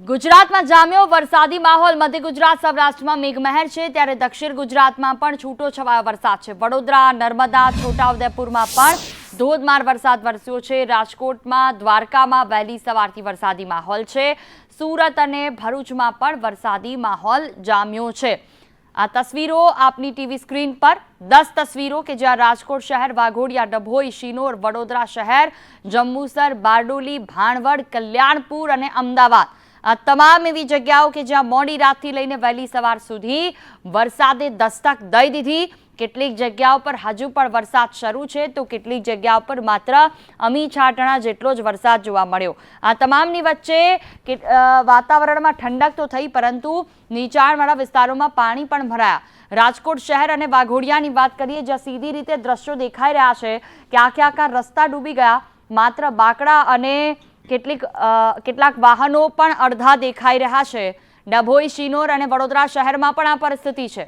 ગુજરાતમાં જામ્યો વરસાદી માહોલ. મધ્ય ગુજરાત, સૌરાષ્ટ્રમાં મેઘમહેર છે. ત્યારે દક્ષિણ ગુજરાતમાં પણ છૂટો છવાયો વરસાદ છે. વડોદરા, નર્મદા, છોટાઉદેપુરમાં પણ ધોધમાર વરસાદ વરસ્યો છે. રાજકોટમાં, દ્વારકામાં વહેલી સવારથી વરસાદી માહોલ છે. સુરત અને ભરૂચમાં પણ વરસાદી માહોલ જામ્યો છે. આ તસવીરો આપની ટીવી સ્ક્રીન પર. દસ તસવીરો કે જ્યાં રાજકોટ શહેર, વાઘોડિયા, ડભોઈ, શિનોર, વડોદરા શહેર, જંબુસર, બારડોલી, ભાણવડ, કલ્યાણપુર અને અમદાવાદ. આ તમામ એવી જગ્યાઓ કે જ્યાં મોડી રાતથી લઈને વહેલી સવાર સુધી વરસાદે દસ્તક દઈ દીધી. કેટલીક જગ્યાઓ પર હજુ પણ વરસાદ શરૂ છે, તો કેટલીક જગ્યાઓ પર માત્ર અમી છાંટણા જેટલો જ વરસાદ જોવા મળ્યો. આ તમામની વચ્ચે વાતાવરણમાં ઠંડક તો થઈ, પરંતુ નીચાણવાળા વિસ્તારોમાં પાણી પણ ભરાયા. રાજકોટ શહેર અને વાઘોડિયાની વાત કરીએ, જ્યાં સીધી રીતે દ્રશ્યો દેખાઈ રહ્યા છે કે આખે આખા રસ્તા ડૂબી ગયા. માત્ર બાકડા અને કેટલીક કેટલાક વાહનો પણ અડધા દેખાઈ રહ્યા છે. ડભોઈ, શિનોર અને વડોદરા શહેરમાં પણ આ પરિસ્થિતિ છે.